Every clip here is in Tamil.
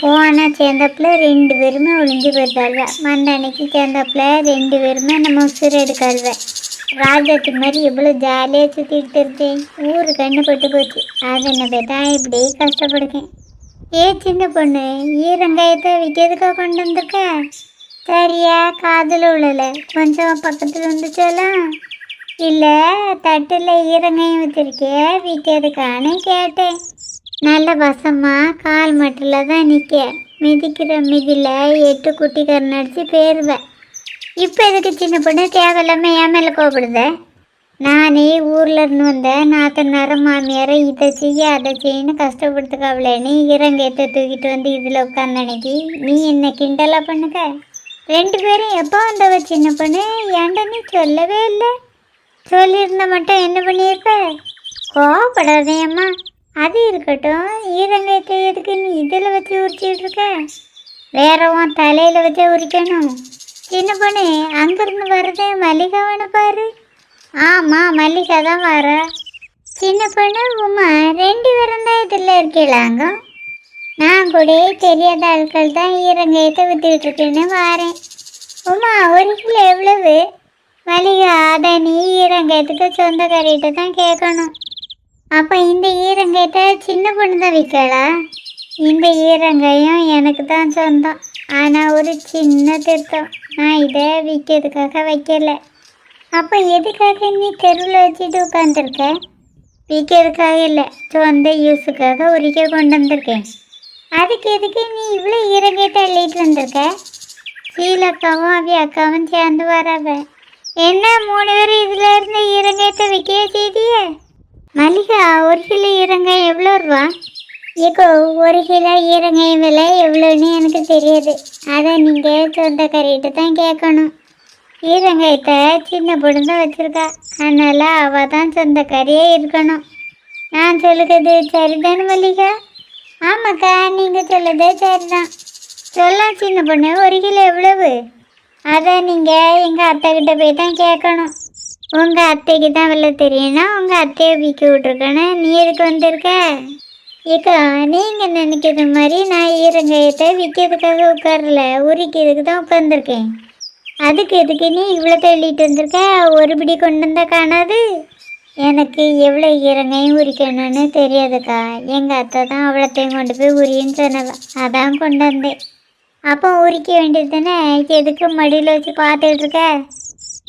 போனா சேர்ந்தாப்புல ரெண்டு பேருமே ஒளிஞ்சு போயிட்டாள்வ மண்டனைக்கு சேர்ந்தப்புல ரெண்டு பேருமே நம்ம உசுறு எடுக்காள்வ. ராஜாத்து மாதிரி எவ்வளோ ஜாலியாக சுற்றிக்கிட்டு இருந்தேன் ஊரு கண்ணு பட்டு போச்சு. அது என்ன பேட்டா இப்படி கஷ்டப்படுக்கேன் ஏ சின்ன பொண்ணு ஈரங்காயத்தை விற்கிறதுக்காக கொண்டு வந்திருக்க? சரியா காதில் உள்ளல கொஞ்சம் பக்கத்தில் வந்துச்சோலாம் இல்லை தட்டில் ஈரங்காயம் வச்சுருக்கே விற்கிறதுக்கானு கேட்டேன். நல்ல வசமா கால் மட்டில் தான் நிற்க மிதிக்கிற மிதியில் எட்டு குட்டிக்காரன் அடித்து பேருவேன் இப்போ எதுக்கு சின்ன பொண்ணு தேவையில்லாமல் என் மேலே கோபப்படுத நானே ஊரில் இருந்து வந்த நாத்தனார மாமியாரை இதை செய்ய அதை செய்யன்னு கஷ்டப்படுத்துக்காவலேன்னு இறங்கேற்ற தூக்கிட்டு வந்து இதில் உட்காந்து அன்னைக்கு நீ என்ன கிண்டலாக பண்ணுக்க ரெண்டு பேரும் எப்போ வந்தவ சின்ன பொண்ணு? ஏன்டா நீ சொல்லவே இல்லை? சொல்லியிருந்தா மட்டும் என்ன பண்ணியிருப்ப? கோவப்படாதேம்மா அது இருக்கட்டும். ஈரங்காயத்தை எதுக்கு நீ இதில் வச்சு உரிச்சிட்டு இருக்க? வேற உன் தலையில் வச்சு உரிக்கணும். சின்ன பொண்ணு அங்கிருந்து வர்றதே மல்லிகாவனு பாரு. ஆமாம் மல்லிகா தான் வர. சின்ன பொண்ணு உமா ரெண்டு பேரும் தான் இதில் இருக்கலாங்க. நான் கூட தெரியாத ஆட்கள் தான் ஈரங்காயத்தை வித்துக்கிட்டு இருக்கேன்னு வாரேன். உமா ஒரு கிலோ எவ்வளவு? மல்லிகா அதை நீ ஈரங்காயத்துக்கு சொந்தக்காரிகிட்ட தான் கேட்கணும். அப்போ இந்த ஈரங்காயத்தை சின்ன பொண்ணு தான் விற்கலா இந்த ஈரங்காயம் எனக்கு தான் சொந்தம். ஆனால் ஒரு சின்ன திருத்தம். நான் இதை விற்கிறதுக்காக வைக்கல. அப்போ எதுக்காக நீ தெருவில் வச்சுட்டு உட்காந்துருக்க விற்கிறதுக்காக இல்லை சொந்த யூஸுக்காக உரிக்க கொண்டு வந்திருக்கேன். அதுக்கு எதுக்கு நீ இவ்வளோ ஈரங்காயத்தை அள்ளிட்டு வந்திருக்க? சீலக்காவும் அவி அக்காவும் சேர்ந்து வரவ. என்ன மூணு பேரும் இதில் இருந்து ஈரங்கத்தை விற்கவே செய்தியே? மல்லிகா ஒரு கிலோ ஈரங்காய் எவ்வளோ ரூபா? ஏக்கோ ஒரு கிலோ ஈரங்காய் விலை எவ்வளோன்னு எனக்கு தெரியாது. அதை நீங்கள் சொந்தக்காரிகிட்ட தான் கேட்கணும். ஈரங்காயத்தை சின்ன பொண்ணு தான் வச்சுருக்கா. அதனால் அவள் தான் சொந்தக்காரியே இருக்கணும். நான் சொல்லுறது சரிதானே மல்லிகா? ஆமாக்கா நீங்கள் சொல்லுறது சரிதான். சொல்லலாம் சின்ன பொண்ணு ஒரு கிலோ எவ்வளவு? அதை நீங்கள் எங்கள் அத்தைக்கிட்ட போய் தான் கேட்கணும். உங்கள் அத்தைக்கு தான் வெளில தெரியும்னா உங்கள் அத்தையை விற்க விட்ருக்கணும் நீ எதுக்கு வந்திருக்க? ஏக்கா நீங்கள் நினைக்கிற மாதிரி நான் ஈரங்காயத்தை விற்கிறதுக்காக உட்காரல உரிக்கிறதுக்கு தான் உட்காந்துருக்கேன் அதுக்கு எதுக்கு நீ இவ்வளோ தள்ளிட்டு வந்திருக்க? ஒருபடி கொண்டு வந்தா காணாது. எனக்கு எவ்வளோ ஈரங்காயும் உரிக்கணும்னு தெரியாதுக்கா. எங்கள் அத்தை தான் அவ்வளோத்தையும் கொண்டு போய் உரின்னு சொன்னவா. அதான் கொண்டு வந்தேன். அப்போ உரிக்க வேண்டியது தானே? எதுக்கு மடியில் வச்சு பார்த்துட்டு இருக்க?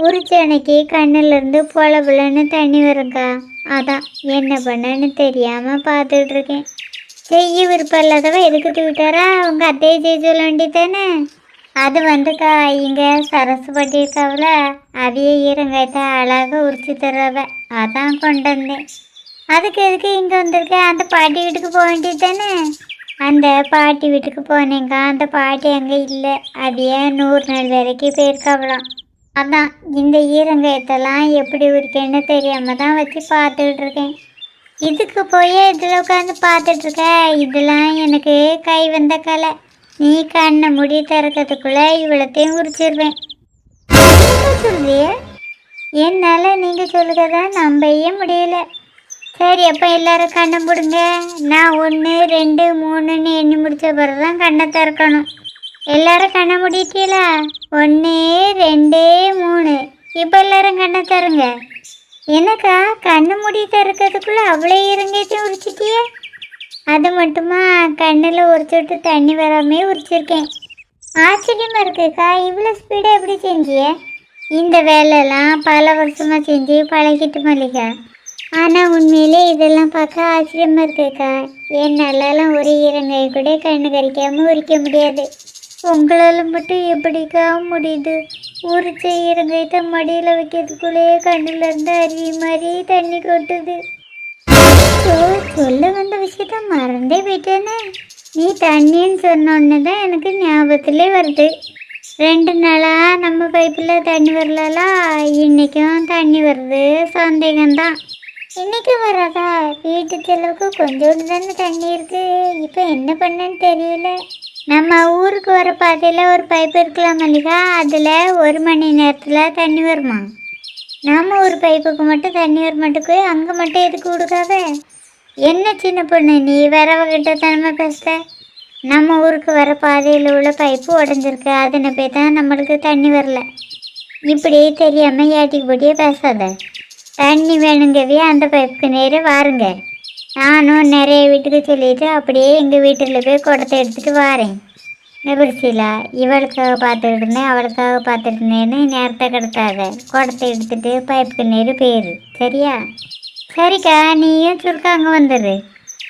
உரிச்சனைக்கு அன்னைக்கு கண்ணுலேருந்து பொல புலன்னு தண்ணி வருங்கா. அதான் என்ன பண்ணன்னு தெரியாமல் பார்த்துட்டு இருக்கேன் செய்ய விருப்பம் இல்லாதவ எதுக்கு தூக்கிட்டாரா உங்கள் அத்தையை செய்ய சொல்ல வேண்டியதானே அது வந்துக்கா இங்கே சரசு பண்ணியிருக்காவில அதையே ஈரங்காயத்தை அழகாக உரிச்சு தர்றவ அதான் கொண்டு வந்தேன். அதுக்கு எதுக்கு இங்கே வந்திருக்கேன் அந்த பாட்டி வீட்டுக்கு போக வேண்டியது தானே அந்த பாட்டி வீட்டுக்கு போனேங்க. அந்த பாட்டி அங்கே இல்லை. அதையே நூறு நாள் வரைக்கும் போயிருக்காவலாம் அதான் இந்த ஈரங்கயத்தெல்லாம் எப்படி இருக்கேன்னு தெரியாம தான் வச்சு பார்த்துட்டு இருக்கேன் இதுக்கு போய் இதில் உட்காந்து பார்த்துட்டு இருக்க இதெல்லாம் எனக்கு கை வந்த கலை. நீ கண்ணை முடி திறக்கிறதுக்குள்ள இவ்வளோத்தையும் உரிச்சிருவேன். சொல்லியே சொல்றிய? என்னால் நீங்கள் தான் நம்பவே முடியல. சரி அப்போ எல்லாரும் கண்ணை போடுங்க நான் ஒன்று ரெண்டு மூணுன்னு எண்ணி முடித்த பிறகு தான் கண்ணை திறக்கணும். எல்லாரும் கண்ணை முடிட்டீங்களா ஒன்று ரெண்டு மூணு. இப்போ எல்லாரும் கண்ணை தருங்க. என்னக்கா கண்ணு முடி திறக்கிறதுக்குள்ள அவ்வளோ இறங்கிட்டு உரிச்சிட்டியே? அது மட்டுமா? கண்ணில் உரிச்சுட்டு தண்ணி வராமே உரிச்சிருக்கேன். ஆச்சரியமாக இருக்குக்கா இவ்வளோ ஸ்பீடாக எப்படி செஞ்சிய? இந்த வேலையெல்லாம் பல வருஷமாக செஞ்சு பழகிட்டு மல்லிகா ஆனால் உண்மையிலே இதெல்லாம் பார்க்க ஆச்சரியமாக இருக்குக்கா. என்னாலலாம் ஒரு ஈரங்காய் கூட கண்ணு கறிக்காமல் உரிக்க முடியாது. உங்களால் மட்டும் எப்படிக்கா முடியுது? உரிச்ச ஈரங்காயத்தை மடியில் வைக்கிறதுக்குள்ளேயே கண்ணில் இருந்து அருவி மாதிரி தண்ணி கொட்டுது. ஸோ சொல்ல வந்த விஷயத்த மறந்தே போயிட்டேனே. நீ தண்ணின்னு சொன்னோன்னு தான் எனக்கு ஞாபகத்திலே வருது. ரெண்டு நாளாக நம்ம பைப்பில் தண்ணி வரலலா இன்றைக்கும் தண்ணி வருது. சந்தேகம்தான். இன்றைக்கும் வராதா? வீட்டு செலவுக்கு கொஞ்சோண்டு தானே தண்ணி இருக்குது இப்போ என்ன பண்ணேன்னு தெரியல. நம்ம ஊருக்கு வர பாதையில் ஒரு பைப் இருக்கலாம் மல்லிகா. அதில் ஒரு மணி நேரத்தில் தண்ணி வருமா? நம்ம ஒரு பைப்புக்கு மட்டும் தண்ணி வர மாட்டுக்கு அங்கே மட்டும் எதுக்கு கொடுக்காத என்ன சின்ன பொண்ணு நீ வரவகிட்ட தானே பேசுகிற நம்ம ஊருக்கு வர பாதையில் உள்ள பைப்பு உடஞ்சிருக்கு. அதனை போய் தான் நம்மளுக்கு தண்ணி வரல. இப்படி தெரியாமல் ஏட்டிக்கு போட்டியே பேசாத. தண்ணி வேணுங்கவே அந்த பைப்புக்கு நேரே வாருங்க. நானும் நிறைய வீட்டுக்கு சொல்லிட்டு அப்படியே எங்கள் வீட்டில் போய் குடத்தை எடுத்துகிட்டு வாரேன். நிபர்சீலா இவளுக்காக பார்த்துட்டு இருந்தேன் அவளுக்காக பார்த்துட்டு இருந்தேன்னு நேரத்தை கிடத்தாத. குடத்தை எடுத்துட்டு பைப்புக்கு நேரு போயிரு. சரியா? சரிக்கா நீயும் சுருக்கா அங்கே வந்துடு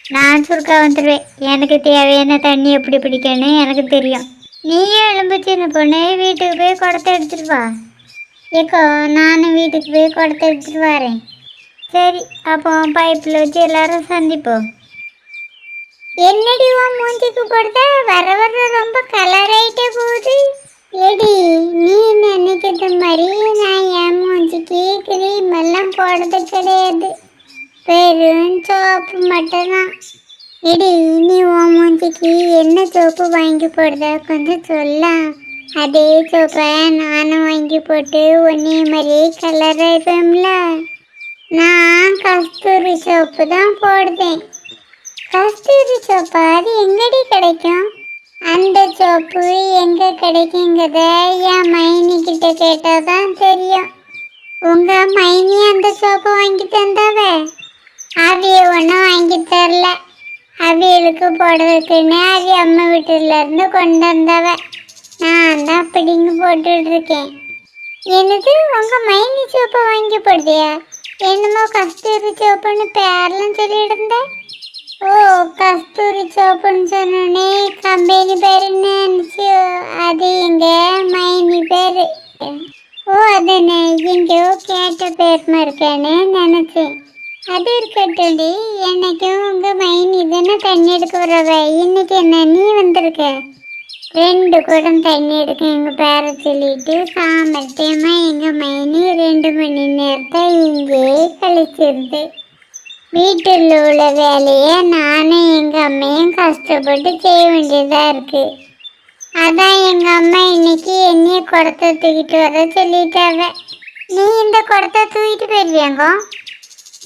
நான் சுருக்கா வந்துடுவேன் எனக்கு தேவையான தண்ணி எப்படி பிடிக்கணும் எனக்கு தெரியும். நீயும் எலும்புச்சின்னு பொண்ணு வீட்டுக்கு போய் குடத்தை எடுத்துகிட்டு வா. ஏக்கோ நானும் வீட்டுக்கு போய் குடத்தை எடுத்துட்டு வரேன். சரி அப்போ பைப்பில் வச்சு எல்லாரும் சந்திப்போம். என்னடி உன் மூஞ்சிக்கு போடுதா வர வர ரொம்ப கலர் ஆயிட்டே போகுது. எடி நீ நினைக்கிறது மாதிரி? நான் என் மூஞ்சிக்கு கிரீம் எல்லாம் போடுறது கிடையாது. வெறும் சோப்பு மட்டும்தான். எடி நீ உன் மூஞ்சிக்கு என்ன சோப்பு வாங்கி போடுதா கொஞ்சம் சொல்ல. அதே சோப்பை நானும் வாங்கி போட்டு ஒன்னே மாதிரி கலர் ஆயிப்போம்ல நான் கஸ்தூரி சோப்பு தான் போடுதேன். கஸ்தூரி சோப்பு அது எங்கடி கிடைக்கும்? அந்த சோப்பு எங்கே கிடைக்குங்கிறத என் மைனி கிட்ட கேட்டால் தான் தெரியும். உங்கள் மைனி அந்த சோப்பு வாங்கி தந்தாவே? அவிய ஒன்றும் வாங்கி தரல. அவியலுக்கு போடுறதுக்குன்னு அவி அம்மா வீட்டுலேருந்து கொண்டு வந்தவ. நான் தான் பிடிங்கி போட்டுட்டு எனக்கு என்னது மைனி சோப்பை வாங்கி போடுதியா என்னமோ கஸ்தூரி சோப்புன்னு பேர்லாம் சொல்லிட்டு இருந்தேன் ஓ கஸ்தூரி சோப்புன்னு சொன்னோடனே கம்பெனி பேர் என்ன அது எங்க மைனி பேர் ஓ அதுன்னு எங்கேயோ கேட்ட பேர் இருக்கேன்னு நினச்சேன் அது இருக்கட்டும்டி என்னைக்கும் உங்கள் மைனி தானே தண்ணி எடுக்க வரவ இன்னைக்கு என்ன நீ வந்திருக்க ரெண்டு குடம் தண்ணி எடுக்க எங்கள் பேரை சொல்லிட்டு சாமர்த்தியமாக எங்கள் மைனி ரெண்டு மணி நேரத்தை இங்கேயே கழிச்சிருது வீட்டில் உள்ள வேலையை நானும் எங்கள் அம்மையும் கஷ்டப்பட்டு செய்ய வேண்டியதாக இருக்கு. அதான் எங்கள் அம்மா இன்னைக்கு என்னைய குடத்தை தூக்கிட்டு வர சொல்லிட்டாங்க நீ இந்த குடத்தை தூக்கிட்டு போயிருவியாங்க?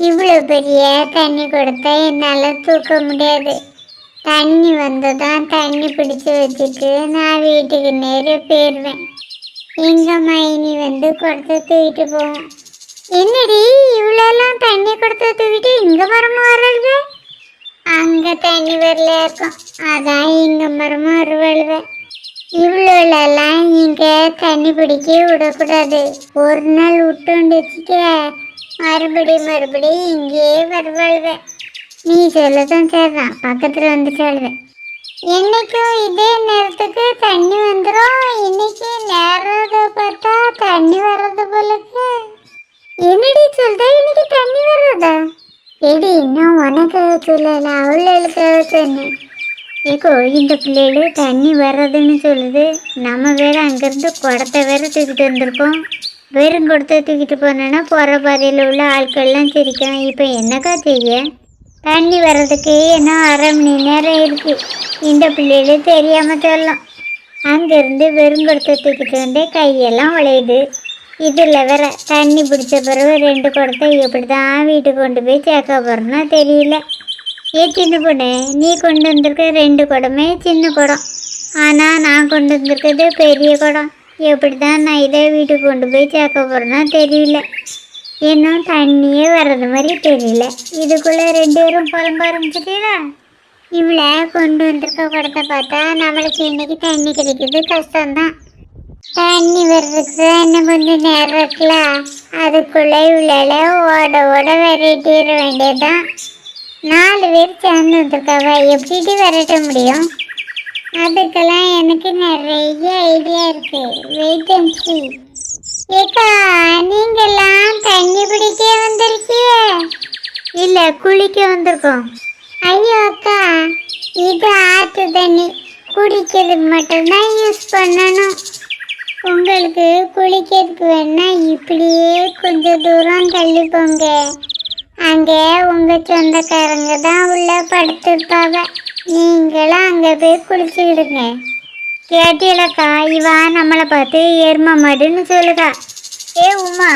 இவ்வளோ பெரிய தண்ணி கொடுத்தா என்னால் தூக்க முடியாது. தண்ணி வந்ததான் தண்ணி பிடிச்சி வச்சுட்டு நான் வீட்டுக்கு நேரே போயிடுவேன் எங்கள் மைனி வந்து குடத்தை தூக்கிட்டு போவோம் என்னடி இவ்வளோலாம் தண்ணி கொடுத்து தூக்கிட்டு இங்கே மரமாக வர்றது அங்கே தண்ணி வரல இருக்கும். அதான் இங்கே மரமாக வருவழுவேன் இவ்வளோலாம் இங்கே தண்ணி பிடிக்க விடக்கூடாது. ஒரு நாள் விட்டு வச்சுக்க மறுபடியும் மறுபடியும் இங்கேயே வருவாழ்வேன் நீ சொல்லதான் சரிதான் பக்கத்தில் வந்து அழுது என்னைக்கும் இதே நேரத்துக்கு தண்ணி வந்துடும் இன்னைக்கு நேரத்தை பார்த்தா தண்ணி வர்றது போலக்கு என்னடி சொல்ற இன்னைக்கு தண்ணி வர்றதா? எடி நான் உனக்காக சொல்லல அவளுக்காக சொன்னேன். ஏக்கோ இந்த பிள்ளைகள் தண்ணி வர்றதுன்னு சொல்லுது. நம்ம வேற அங்கேருந்து குடத்தை வேற தூக்கிட்டு வந்திருக்கோம். வெறும் குடத்தை தூக்கிட்டு போனோன்னா போகிற பாதையில் உள்ள ஆட்கள்லாம் சிரிக்கும் இப்போ என்னக்கா செய்ய? தண்ணி வர்றதுக்கு இன்னும் அரை மணி நேரம் இருக்கு? இந்த பிள்ளைகளும் தெரியாமல் சொல்லலாம் அங்கேருந்து வெறும் குடத்தை தூக்கிட்டு கையெல்லாம் உழையுது இதில் வேற தண்ணி பிடிச்ச பிறகு ரெண்டு குடத்தை எப்படி தான் வீட்டுக்கு கொண்டு போய் சேர்க்க போகிறோன்னா தெரியல. ஏ சின்ன பொண்ணு நீ கொண்டு வந்திருக்க ரெண்டு குடமே சின்ன குடம். ஆனால் நான் கொண்டு வந்திருக்கிறது பெரிய குடம். எப்படி தான் நான் இதை வீட்டுக்கு கொண்டு போய் சேர்க்க போகிறேன்னா தெரியல. இன்னும் தண்ணியே வர்றது மாதிரி தெரியல. இதுக்குள்ளே ரெண்டு பேரும் புலம்ப ஆரம்பிச்சிட்டீங்களா? இவளை கொண்டு வந்திருக்க படத்தை பார்த்தா நம்மளுக்கு இன்னைக்கு தண்ணி கிடைக்கிறது கஷ்டம்தான். தண்ணி வர்றதுக்கு தான் இன்னும் கொஞ்சம் நேரம் இருக்கலாம். அதுக்குள்ளே இவ்வளோ ஓட ஓட விரட்டிட வேண்டியதுதான். நாலு பேர் சேர்ந்து வந்திருக்காவ. எப்படி விரட்ட முடியும்? அதுக்கெல்லாம் எனக்கு நிறைய ஐடியா இருக்குது வெயிட் அண்ட் சீ ஏக்கா நீங்கெல்லாம் தண்ணி பிடிக்க வந்திருக்கீங்க? இல்ல குளிக்க வந்திருக்கோம். ஐயோ அக்கா இது ஆற்று தண்ணி. குடிக்கிறதுக்கு மட்டும்தான் யூஸ் பண்ணணும். உங்களுக்கு குளிக்கிறதுக்கு வேணா இப்படியே கொஞ்சம் தூரம் தள்ளி போங்க. அங்கே உங்க சொந்தக்காரங்க தான் உள்ள படுத்திருப்பாங்க. நீங்களும் அங்கே போய் குளிச்சுக்கிடுங்க. கேட்டியலக்கா இவா நம்மளை பார்த்து ஏர்மா மாடுன்னு சொல்லுதா. ஏ உமா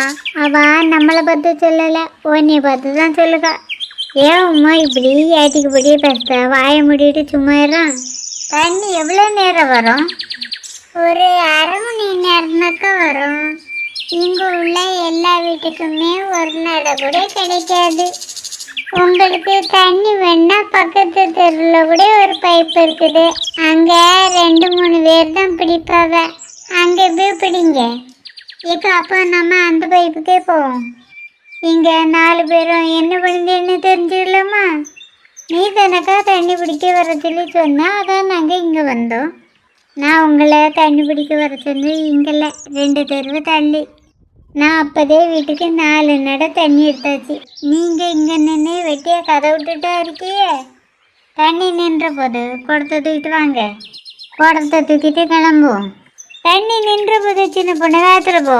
அவ நம்மளை பார்த்து சொல்லலை உன்னைய பார்த்து தான் சொல்லுதா. ஏன் உமா இப்படி ஏட்டிக்கு படியே பேசுத? வாயை முடிட்டு சும்மா இருறான் தண்ணி எவ்வளோ நேரம் வரும்? ஒரு அரை மணி நேரம்னாக்கா வரும். இங்கே உள்ள எல்லா வீட்டுக்குமே ஒரு நடை கூட கிடைக்காது. உங்களுக்கு தண்ணி வேணா பக்கத்து தெருவில் கூட ஒரு பைப் இருக்குது. அங்கே ரெண்டு மூணு பேர் தான் பிடிப்பாவ அங்கே போய் பிடிங்க. இப்போ அப்போ நம்ம அந்த பைப்புக்கே போவோம். இங்கே நாலு பேரும் என்ன பண்ணுதுன்னு தெரிஞ்சுக்கலாமா? நீ தனக்கா தண்ணி பிடிக்க வர சொல்லி சொன்னால் அதான் நாங்கள் இங்கே வந்தோம். நான் உங்களை தண்ணி பிடிக்க வர சொல்லி இங்கல்ல ரெண்டு தெருவு தள்ளி. நான் அப்போதே வீட்டுக்கு நாலு நட தண்ணி எடுத்தாச்சு. நீங்கள் இங்கே நின்று வெட்டியை கதை விட்டுட்டா இருக்கியே? தண்ணி நின்ற போது குடத்தை தூக்கிட்டு வாங்க. குடத்தை தூக்கிட்டு கிளம்புவோம். தண்ணி நின்ற போது சின்ன பொண்ணு காத்துல போ.